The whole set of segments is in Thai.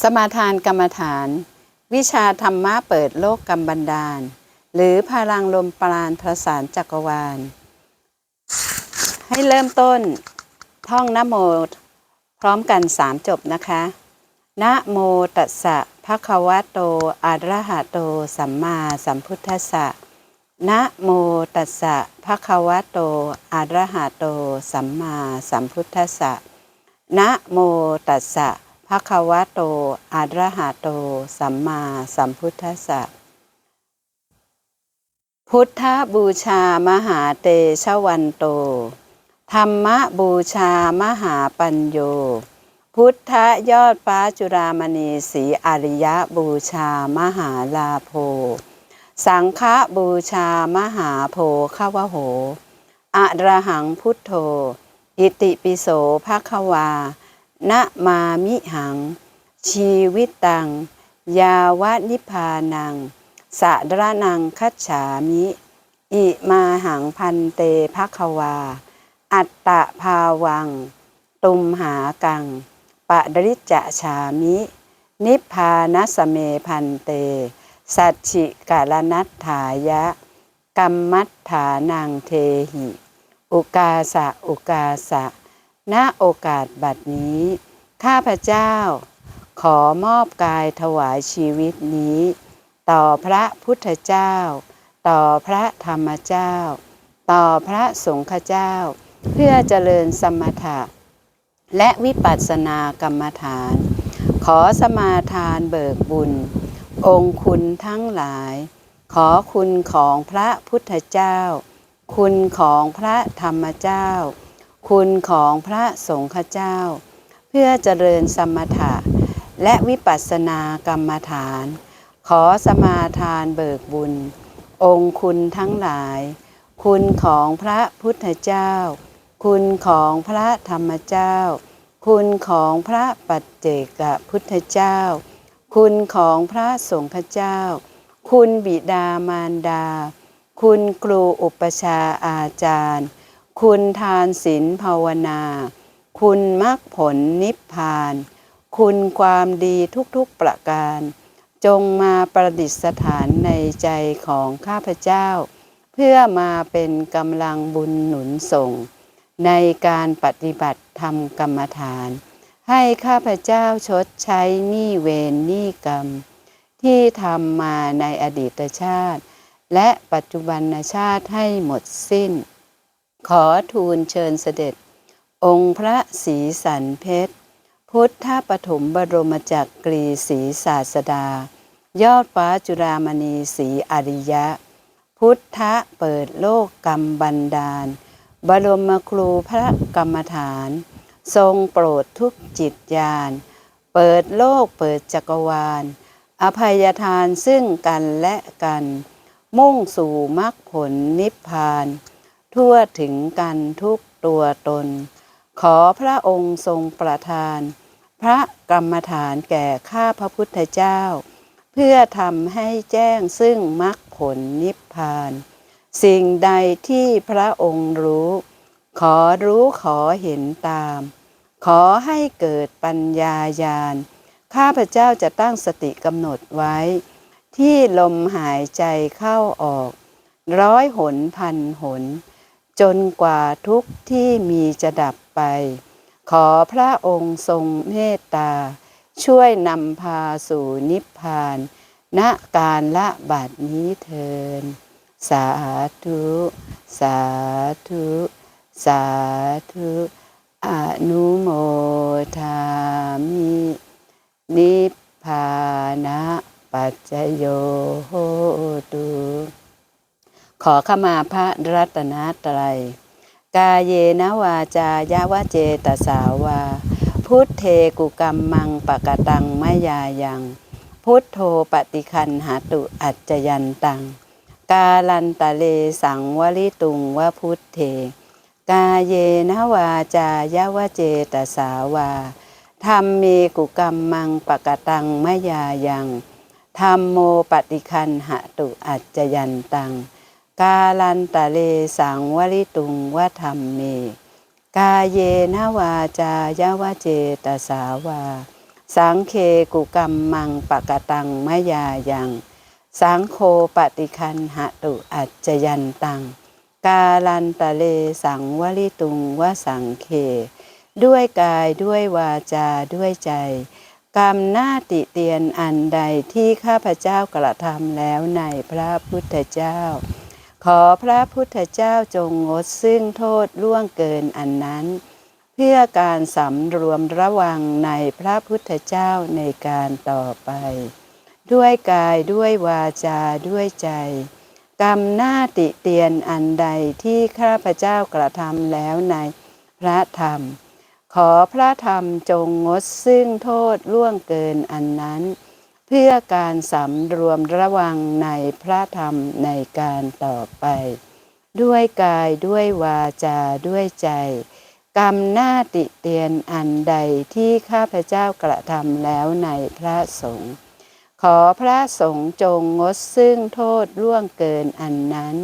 สมาทานกรรมฐาน วิชาธรรมะเปิดโลกกรรมบันดาล หรือพลังลมปราณประสานจักรวาล ให้เริ่มต้นท่องนะโมพร้อมกันสามจบนะคะนะโมตัสสะภะคะวะโตอะระหะโต สัมมาสัมพุทธัสสะนะโมตัสสะภะคะวะโตอะระหะโต สัมมาสัมพุทธัสสะนะโมตัสสะ ภะควะโตอะระหะโต สัมมาสัมพุทธัสสะ พุทธบูชามหาเตชะวันโต ธรรมบูชามหาปัญโย พุทธยอดฟ้าจุรามณีสีอริยบูชามหาลาโภ สังฆบูชามหาโพขวโหอะระหังพุทโธ อิติปิโสภะควา นะมามิหัง ชีวิตตัง ยาวะนิพพานังสะระนังคัจฉามิ อิมาหังพันเตภคะวา อัตตะภาวัง ตุมหากัง ปะดริจะฉามิ นิพพานสเมพันเต สัจฉิกาลนัตถายะ กัมมัตถานังเทหิ อุกาสะอุกาสะ ณโอกาสบัดนี้ ข้าพเจ้า ขอมอบกายถวายชีวิตนี้ ต่อพระพุทธเจ้า ต่อพระธรรมเจ้า ต่อพระสงฆ์เจ้า เพื่อเจริญสมถะ และวิปัสสนากรรมฐาน ขอสมาทานเบิกบุญ องค์คุณทั้งหลาย ขอคุณของพระพุทธเจ้า คุณของพระธรรมเจ้า คุณของพระสงฆ์เจ้า เพื่อเจริญสมถะ และวิปัสสนากรรมฐาน ขอสมาทานเบิกบุญ องค์คุณทั้งหลาย คุณของพระพุทธเจ้า คุณของพระธรรมเจ้า คุณของพระปัจเจกพุทธเจ้า คุณของพระสงฆ์เจ้า คุณบิดามารดา คุณครูอุปชาอาจารย์ คุณทานศีลภาวนา คุณมรรคผลนิพพาน คุณความดีทุกๆประการ จงมาประดิษฐานในใจของข้าพเจ้า เพื่อมาเป็นกำลังบุญหนุนส่ง ในการปฏิบัติธรรมกรรมฐาน ให้ข้าพเจ้าชดใช้หนี้เวรหนี้กรรม ที่ทำมาในอดีตชาติ และปัจจุบันชาติให้หมดสิ้น ขอทูลเชิญเสด็จ องค์พระศรีสันเพชร พุทธปฐมบรมจักกรีศรีศาสดา ยอดฟ้าจุรามณีศรีอริยะ พุทธเปิดโลกกรรมบันดาล บรมครูพระกรรมฐาน ทรงโปรดทุกจิตญาณ เปิดโลกเปิดจักรวาล อภัยทานซึ่งกันและกัน มุ่งสู่มรรคผลนิพพาน ทั่วถึงกันทุกตัวตน ขอพระองค์ทรงประทาน พระกรรมฐานแก่ข้าพระพุทธเจ้า เพื่อทำให้แจ้งซึ่งมรรคผลนิพพาน สิ่งใดที่พระองค์รู้ ขอรู้ขอเห็นตาม ขอให้เกิดปัญญาญาณข้าพเจ้าจะตั้งสติกำหนดไว้ ที่ลมหายใจเข้าออก ร้อยหนพันหน จนกว่าทุกที่มีจะดับไป ขอพระองค์ทรงเมตตา ช่วยนำพาสู่นิพพาน ณการละบัดนี้เทิน สาธุ สาธุ สาธุอนุโมทามิ นิพพานะปัจจโยโหตุ ขอขมาพระรัตนตรัย กาเยนะวาจายาวะเจตสาวา พุทเทกุกรรมมังปะกะตังมะยายัง พุทโธปฏิคันหาตุอัจจยันตัง กาลันตะเลสังวลิตุงวะพุทเท กาเยนะวาจายาวะเจตสาวาธรรมเมกุกรรมมังปะกะตังมะยายังธรรมโมปฏิคันหตุอัจจยันตัง กาลันตะเลสังวลิตุงวะธรรมเม กาเยนะวาจายาวเจตสาวา สังเคกุกรรมมังปะกะตังมะยายัง สังโคปฏิคันหตุอัจจยันตัง กาลันตะเลสังวลิตุงวสังเค ด้วยกายด้วยวาจาด้วยใจ กรรมหน้าติเตียนอันใดที่ข้าพเจ้ากระทำแล้วในพระพุทธเจ้า ขอพระพุทธเจ้าจงงดซึ่งโทษล่วงเกินอันนั้น เพื่อการสำรวมระวังในพระพุทธเจ้าในการต่อไป ด้วยกายด้วยวาจาด้วยใจ กรรมหน้าติเตียนอันใดที่ข้าพเจ้ากระทำแล้วในพระธรรม ขอพระธรรมจงงดซึ่งโทษล่วงเกินอันนั้นเพื่อการสำรวมระวังในพระธรรมในการต่อไป ด้วยกายด้วยวาจาด้วยใจ กรรมหน้าติเตียนอันใดที่ข้าพเจ้ากระทำแล้วในพระสงฆ์ขอพระสงฆ์จงงดซึ่งโทษล่วงเกินอันนั้น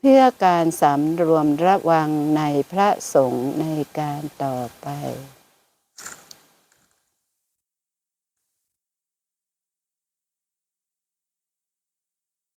เพื่อการสำรวมระวังในพระสงฆ์ในการต่อไป